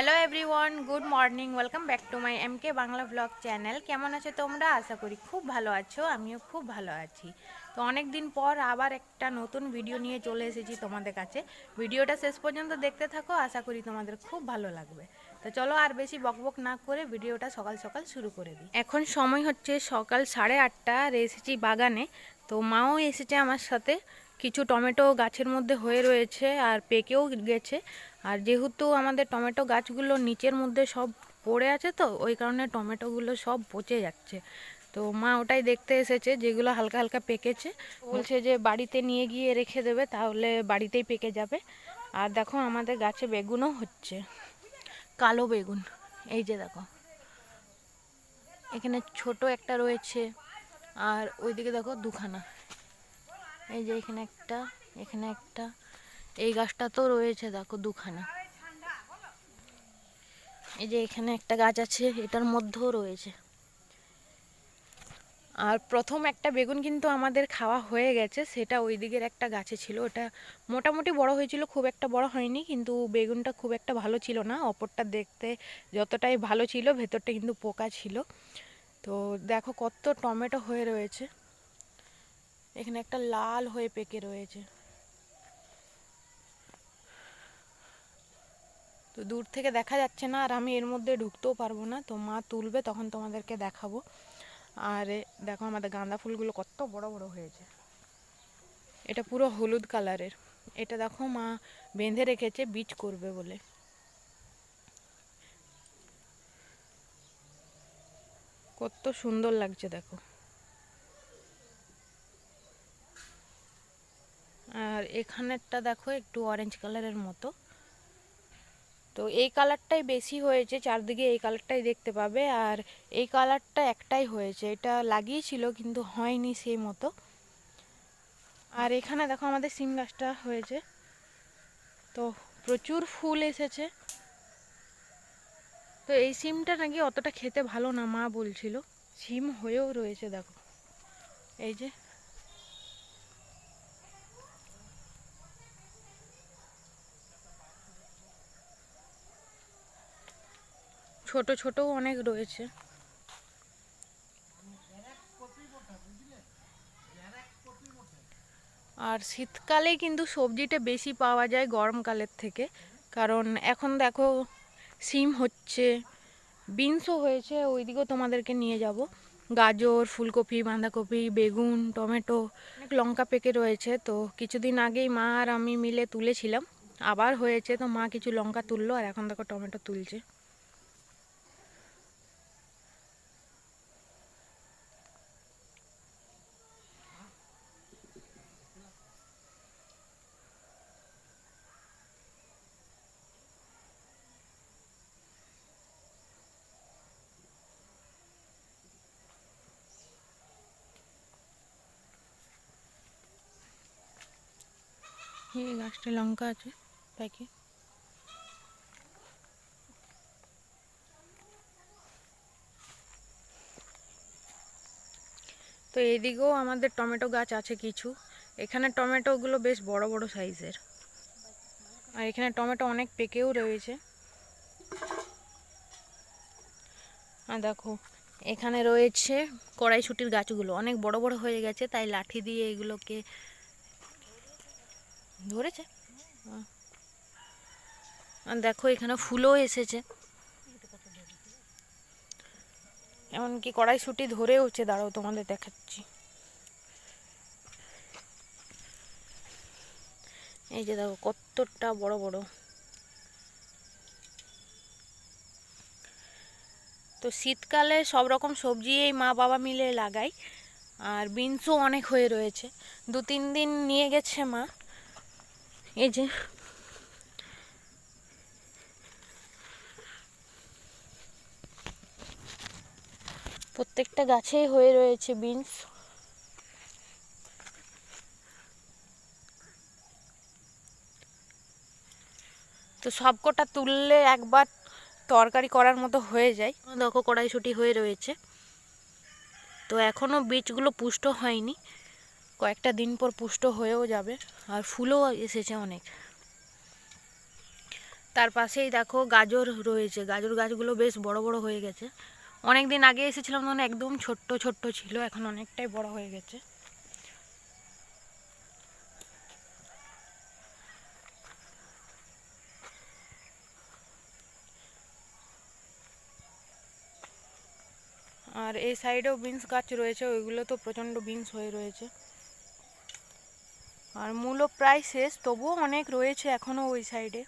Hello everyone good morning welcome back to my M K Bangla blog channel কেমন আছো তোমরা? আশা করি খুব ভালো আছো, আমিও খুব ভালো আছি। তো অনেক দিন পর আবার একটা নতুন ভিডিও নিয়ে চলে এসেছি তোমাদের কাছে। ভিডিওটা শেষ পর্যন্ত দেখতে থাকো, আশা করি তোমাদের খুব ভালো লাগবে। তো চলো আর বেশি বকবক না করে ভিডিওটা সকাল সকাল শুরু করে দিই। এখন সময় হচ্ছে সকাল সাড়ে আটটা, আর এসেছি বাগানে। তো মাও এসেছে আমার সাথে। কিছু টমেটো গাছের মধ্যে হয়ে রয়েছে আর পেকেও গেছে। আর যেহেতু আমাদের টমেটো গাছগুলো নিচের মধ্যে সব পড়ে আছে তো, ওই কারণে টমেটোগুলো সব পচে যাচ্ছে। তো মা ওটাই দেখতে এসেছে যেগুলো হালকা হালকা পেকেছে। বলছে যে বাড়িতে নিয়ে গিয়ে রেখে দেবে, তাহলে বাড়িতেই পেকে যাবে। আর দেখো আমাদের গাছে বেগুনও হচ্ছে, কালো বেগুন। এই যে দেখো, এখানে ছোট একটা রয়েছে। আর ওইদিকে দেখো দুখানা। এই যে এখানে একটা এখানে একটা। এই গাছটা তো রয়েছে, দেখো দুখানা। এই যে এখানে একটা গাছ আছে, এটার মধ্যেও রয়েছে। আর প্রথম একটা বেগুন কিন্তু আমাদের খাওয়া হয়ে গেছে, সেটা ওই দিকের একটা গাছে ছিল। ওটা মোটামুটি বড় হয়েছিল, খুব একটা বড় হয়নি, কিন্তু বেগুনটা খুব একটা ভালো ছিল না। অপরটা দেখতে যতটাই ভালো ছিল, ভেতরটা কিন্তু পোকা ছিল। তো দেখো কত টমেটো হয়ে রয়েছে। এখানে একটা লাল হয়ে পেকে রয়েছে। তো দূর থেকে দেখা যাচ্ছে না, আর আমি এর মধ্যে ঢুকতেও পারব না। তো মা তুলবে, তখন তোমাদেরকে দেখাবো। আর দেখো আমাদের গাঁদা ফুলগুলো কত বড় বড় হয়েছে। এটা পুরো হলুদ কালারের। এটা দেখো মা বেঁধে রেখেছে, বীজ করবে বলে। কত সুন্দর লাগছে, দেখো। আর এখানেরটা দেখো একটু অরেঞ্জ কালারের মতো। তো এই কালারটাই বেশি হয়েছে, চারদিকে এই কালারটাই দেখতে পাবে। আর এই কালারটা একটাই হয়েছে, এটা লাগিয়েছিল কিন্তু হয়নি সেই মতো। আর এখানে দেখো আমাদের সিম গাছটা হয়েছে। তো প্রচুর ফুল এসেছে। তো এই সিমটা নাকি অতটা খেতে ভালো না, মা বলছিল। সিম হয়েও রয়েছে, দেখো। এই যে ছোট ছোটও অনেক রয়েছে। আর শীতকালেই কিন্তু সবজিটা বেশি পাওয়া যায় গরমকালের থেকে। কারণ এখন দেখো সিম হচ্ছে, বিনসও হয়েছে, ওইদিকেও তোমাদেরকে নিয়ে যাব। গাজর, ফুলকপি, বাঁধাকপি, বেগুন, টমেটো, অনেক লঙ্কা পেকে রয়েছে। তো কিছুদিন আগেই মা আর আমি মিলে তুলেছিলাম। আবার হয়েছে, তো মা কিছু লঙ্কা তুললো, আর এখন দেখো টমেটো তুলছে। এই গাছটা লঙ্কা আছে প্যাকে তো এদিকেও আমাদের টমেটো গাছ আছে কিছু। এখানে টমেটোগুলো বেশ বড় বড় সাইজের। আর এখানে টমেটো অনেক পেকেও রয়েছে। আর দেখো, এখানে রয়েছে কড়াইশুটির গাছগুলো। অনেক বড় বড় হয়ে গেছে, তাই লাঠি দিয়ে এগুলোকে ধরেছে? দেখো, এখানে ফুলও এসেছে। এমনকি কড়াইশুটি ধরে হচ্ছে, দাঁড়াও তোমাদের দেখাচ্ছি। এই যে দেখো, কতটা বড় বড়। তো শীতকালে সব রকম সবজি এই মা বাবা মিলে লাগাই, আর বিনসও অনেক হয়ে রয়েছে। দু তিন দিন নিয়ে গেছে মা। এই যে। প্রত্যেকটা গাছেই হয়ে রয়েছে বিনস তো সবকটা তুললে একবার তরকারি করার মতো হয়ে যায়। দেখো কড়াইশুটি হয়ে রয়েছে। তো এখনও বীজগুলো পুষ্ট হয়নি। কয়েকটা দিন পর পুষ্ট হয়েও যাবে, আর ফুলও এসেছে অনেক। তার পাশেই দেখো গাজর রয়েছে, গাজর গাছগুলো বেশ বড় বড় হয়ে গেছে। অনেক দিন আগে এসেছিলাম তখন একদম ছোট্ট ছোট্ট ছিল, এখন অনেকটাই বড় হয়ে গেছে। আর এই সাইডেও বিনস গাছ রয়েছে, ওইগুলো তো প্রচণ্ড বিনস হয়ে রয়েছে। আর মূল্য প্রায় শেষ তবুও অনেক রয়েছে এখনও ওই সাইডে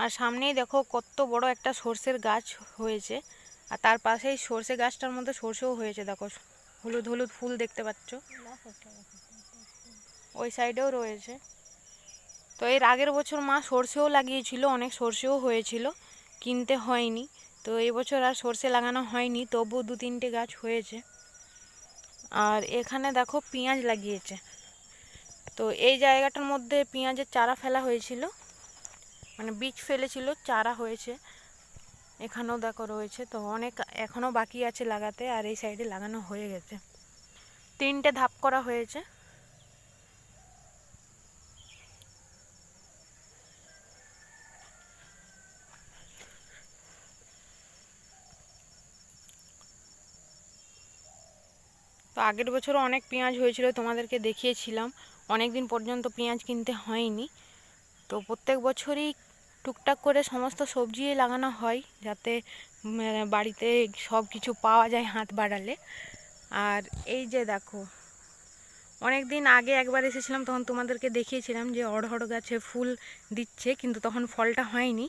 আর সামনেই দেখো কত বড় একটা সর্ষের গাছ হয়েছে। আর তার পাশেই সর্ষে গাছটার মধ্যে সর্ষেও হয়েছে, দেখো। হলুদ হলুদ ফুল দেখতে পাচ্ছ। ওই সাইডেও রয়েছে। তো এর আগের বছর মা সর্ষেও লাগিয়েছিল, অনেক সর্ষেও হয়েছিল, কিনতে হয়নি। তো এই বছর আর সর্ষে লাগানো হয়নি তবু দু তিনটে গাছ হয়েছে। আর এখানে দেখো পেঁয়াজ লাগিয়েছে। তো এই জায়গাটার মধ্যে পেঁয়াজের চারা ফেলা হয়েছিল। মানে বীজ ফেলেছিল, চারা হয়েছে। এখানেও দেখো রয়েছে, তো অনেক এখনও বাকি আছে লাগাতে, আর এই সাইডে লাগানো হয়ে গেছে। তিনটে ধাপ করা হয়েছে। তো আগের বছরও অনেক পেঁয়াজ হয়েছিল, তোমাদেরকে দেখিয়েছিলাম। অনেক দিন পর্যন্ত পেঁয়াজ কিনতে হয়নি। তো প্রত্যেক বছরই টুকটাক করে সমস্ত সবজি লাগানো হয় যাতে বাড়িতে সব কিছু পাওয়া যায় হাত বাড়ালে। আর এই যে দেখো অনেক দিন আগে একবার এসেছিলাম, তখন তোমাদেরকে দেখিয়েছিলাম যে অড়হড় গাছে ফুল দিচ্ছে, কিন্তু তখন ফলটা হয়নি।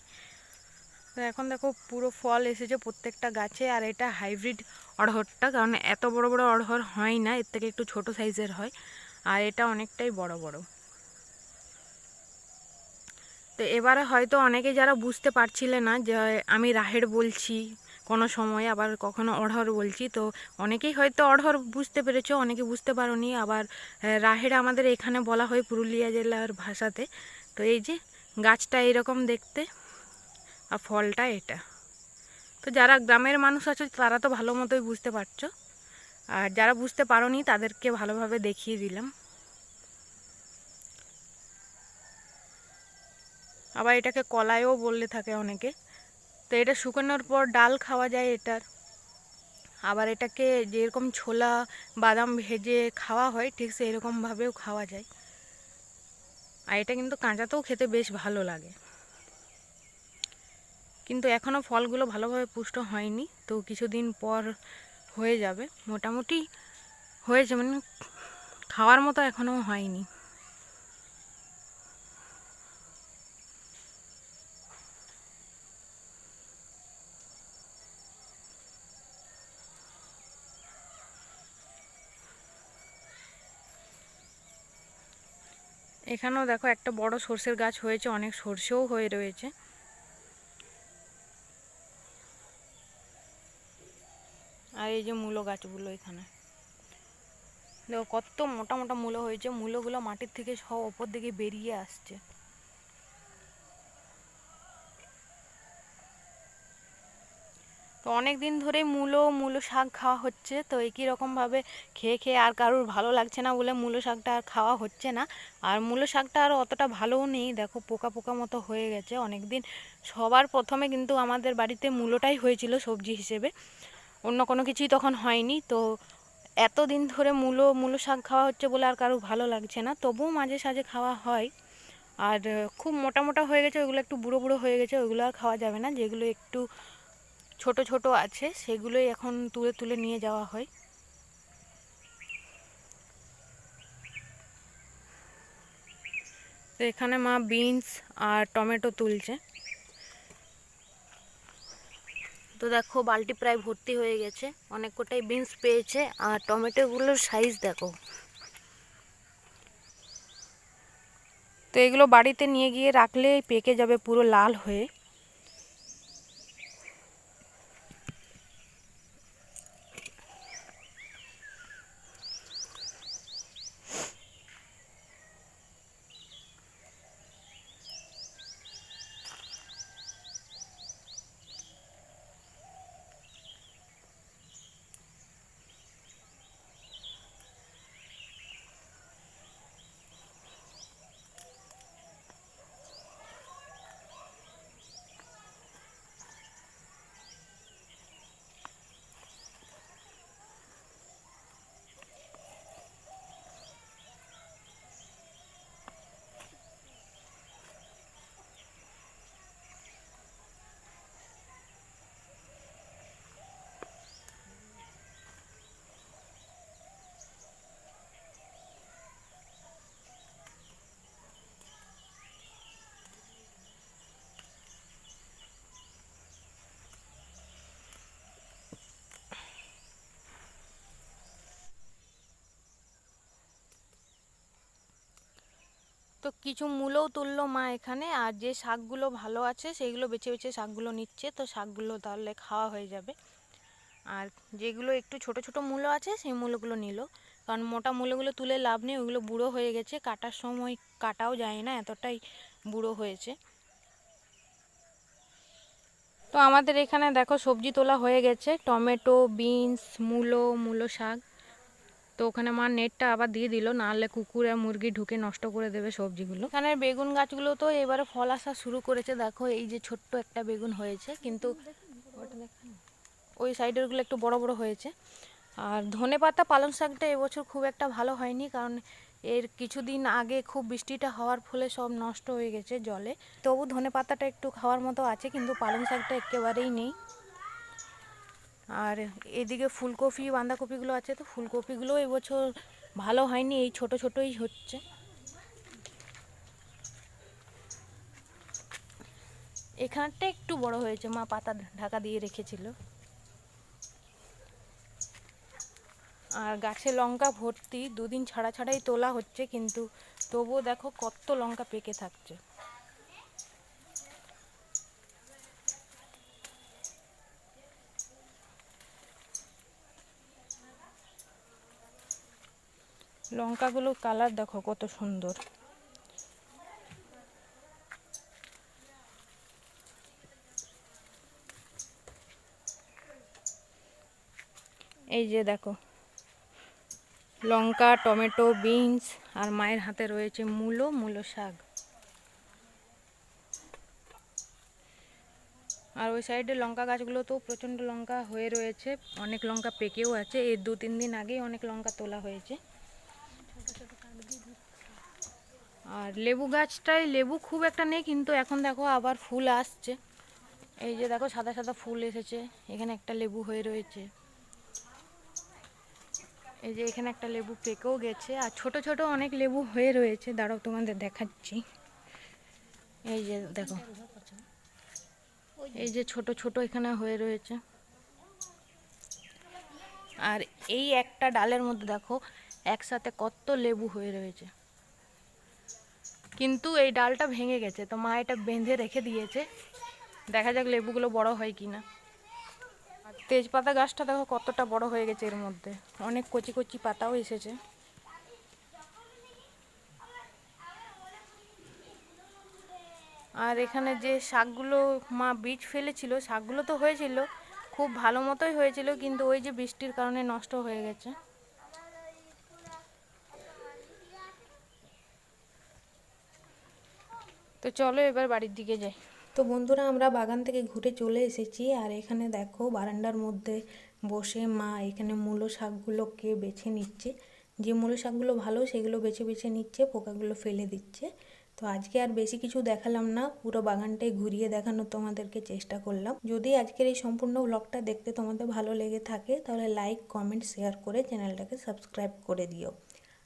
তো এখন দেখো পুরো ফল এসেছে প্রত্যেকটা গাছে, আর এটা হাইব্রিড অড়হরটা কারণ এত বড় বড় অড়হর হয় না, এর থেকে একটু ছোট সাইজের হয়, আর এটা অনেকটাই বড় বড়। তো এবারে হয়তো অনেকে যারা বুঝতে পারছিলে না যে আমি রাহের বলছি, কোনো সময় আবার কখনো অড়হর বলছি, তো অনেকেই হয়তো অড়হর বুঝতে পেরেছ, অনেকে বুঝতে পারোনি। আবার রাহের আমাদের এখানে বলা হয় পুরুলিয়া জেলার ভাষাতে। তো এই যে গাছটা এরকম দেখতে আর ফলটা এটা। তো যারা গ্রামের মানুষ আছো, তারা তো ভালো মতোই বুঝতে পারছ। আর যারা বুঝতে পারোনি, তাদেরকে ভালোভাবে দেখিয়ে দিলাম। আবার এটাকে কলায়ও বললে থাকে অনেকে। তো এটা শুকানোর পর ডাল খাওয়া যায় এটার। আবার এটাকে যেরকম ছোলা, বাদাম ভেজে খাওয়া হয়, ঠিক সেরকমভাবেও খাওয়া যায়। আর এটা কিন্তু কাঁচাতেও খেতে বেশ ভালো লাগে। কিন্তু এখনও ফলগুলো ভালোভাবে পুষ্ট হয়নি, তো কিছুদিন পর হয়ে যাবে। মোটামুটি হয়েছে মানে খাওয়ার মতো এখনও হয়নি। এখানেও দেখো একটা বড় সর্ষের গাছ হয়েছে, অনেক সর্ষেও হয়ে রয়েছে। আর এই যে মূলো গাছগুলো এখানে। দেখো কত মোটা মোটা মূলো হয়েছে, মূলোগুলো মাটির থেকে সব ওপর দিকে বেরিয়ে আসছে। তো অনেক দিন ধরেই মূলো মূলো শাক খাওয়া হচ্ছে। তো একই রকমভাবে খেয়ে খেয়ে আর কারোর ভালো লাগছে না বলে মূলো শাকটা আর খাওয়া হচ্ছে না। আর মূলো শাকটা আর অতটা ভালোও নেই। দেখো পোকা পোকা মতো হয়ে গেছে অনেক দিন সবার প্রথমে কিন্তু আমাদের বাড়িতে মূলোটাই হয়েছিল সবজি হিসেবে। অন্য কোনো কিছুই তখন হয়নি। তো এতদিন ধরে মূলো মূলো শাক খাওয়া হচ্ছে বলে আর কারও ভালো লাগছে না। তবুও মাঝে সাঝে খাওয়া হয়। আর খুব মোটা মোটা হয়ে গেছে। ওইগুলো একটু বুড়ো বুড়ো হয়ে গেছে। ওইগুলো আর খাওয়া যাবে না। যেগুলো একটু ছোট ছোট আছে, সেগুলোই এখন তুলে তুলে নিয়ে যাওয়া হয়। তো এখানে মা বিনস আর টমেটো তুলছে। তো দেখো, বালতি প্রায় ভর্তি হয়ে গেছে। অনেক কোটাই বিনস পেয়েছে, আর টমেটোগুলোর সাইজ দেখো। তো এগুলো বাড়িতে নিয়ে গিয়ে রাখলে পেকে যাবে পুরো লাল হয়ে। তো কিছু মূলও তুললো মা এখানে। আর যে শাকগুলো ভালো আছে, সেইগুলো বেছে বেছে শাকগুলো নিচ্ছে। তো শাকগুলো তাহলে খাওয়া হয়ে যাবে। আর যেগুলো একটু ছোট ছোট মূলো আছে, সেই মূলগুলো নিল। কারণ মোটা মূলগুলো তুলে লাভ নেই, ওগুলো বুড়ো হয়ে গেছে। কাটার সময় কাটাও যায় না, এতটাই বুড়ো হয়েছে। তো আমাদের এখানে দেখো সবজি তোলা হয়ে গেছে। টমেটো, বিনস, মূলো মূলো শাক। তো ওখানে মা নেটটা আবার দিয়ে দিল নাহলে কুকুর আর মুরগি ঢুকে নষ্ট করে দেবে সবজিগুলো। এখানে বেগুন গাছগুলো তো এবারে ফল আসা শুরু করেছে, দেখো এই যে ছোট্ট একটা বেগুন হয়েছে, কিন্তু। ওই সাইডেরগুলো একটু বড় বড় হয়েছে। আর ধনে পাতা পালং শাকটা এবছর খুব একটা ভালো হয়নি, কারণ এর কিছুদিন আগে খুব বৃষ্টিটা হওয়ার ফলে সব নষ্ট হয়ে গেছে জলে। তবু ধনে পাতাটা একটু খাওয়ার মতো আছে, কিন্তু পালং শাকটা একেবারেই নেই। আর এদিকে ফুলকপি, বাঁধাকপিগুলো আছে তো, ফুলকপিগুলো এবছর ভালো হয়নি, এই ছোট ছোটই হচ্ছে। এখানটা একটু বড় হয়েছে, মা পাতা ঢাকা দিয়ে রেখেছিল। আর গাছে লঙ্কা ভর্তি, দুদিন ছাড়া ছাড়াই তোলা হচ্ছে, কিন্তু তবুও দেখো কত লঙ্কা পেকে থাকছে। লঙ্কাগুলোর কালার দেখো কত সুন্দর। এই যে দেখো, লঙ্কা, টমেটো, বিনস আর মায়ের হাতে রয়েছে মূলো মূলো শাক। আর ওই সাইডে লঙ্কা গাছগুলো তো প্রচণ্ড লঙ্কা হয়ে রয়েছে, অনেক লঙ্কা পেকেও আছে। এই দু তিন দিন আগেই অনেক লঙ্কা তোলা হয়েছে। আর লেবু গাছটায় লেবু খুব একটা নেই, কিন্তু এখন দেখো আবার ফুল আসছে। এই যে দেখো সাদা সাদা ফুল এসেছে, এখানে একটা লেবু হয়ে রয়েছে। এই যে এখানে একটা লেবু পেকেও গেছে, আর ছোট ছোট অনেক লেবু হয়ে রয়েছে। দাঁড়াও, তোমাদের দেখাচ্ছি। এই যে দেখো, এই যে ছোট ছোট এখানে হয়ে রয়েছে। আর এই একটা ডালের মধ্যে দেখো, একসাথে কত লেবু হয়ে রয়েছে। কিন্তু এই ডালটা ভেঙে গেছে, তো মা এটা বেঁধে রেখে দিয়েছে। দেখা যাক লেবুগুলো বড় হয় কিনা। আর তেজপাতা গাছটা দেখো কতটা বড় হয়ে গেছে এর মধ্যে। অনেক কচি কচি পাতাও এসেছে। আর এখানে যে শাকগুলো মা বীজ ফেলেছিল, শাকগুলো তো হয়েছিল, খুব ভালো মতোই হয়েছিল, কিন্তু ওই যে বৃষ্টির কারণে নষ্ট হয়ে গেছে। তো চলো এবার বাড়ির দিকে যাই। তো বন্ধুরা, আমরা বাগান থেকে ঘুরে চলে এসেছি আর এখানে দেখো বারান্দার মধ্যে বসে মা এখানে মূলো শাকগুলোকে বেছে নিচ্ছে। যে মূলো শাকগুলো ভালো, সেগুলো বেছে বেছে নিচ্ছে, পোকাগুলো ফেলে দিচ্ছে। তো আজকে আর বেশি কিছু দেখালাম না, পুরো বাগানটাই ঘুরিয়ে দেখানোর তোমাদেরকে চেষ্টা করলাম। যদি আজকের এই সম্পূর্ণ ব্লগটা দেখতে তোমাদের ভালো লেগে থাকে, তাহলে লাইক কমেন্ট শেয়ার করে চ্যানেলটাকে সাবস্ক্রাইব করে দিও।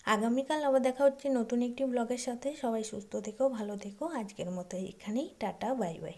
আগামীকাল আবার দেখা হচ্ছে নতুন একটি ব্লগের সাথে। সবাই সুস্থ থেকো, ভালো থেকো। আজকের মতো এখানেই টাটা, বাই বাই।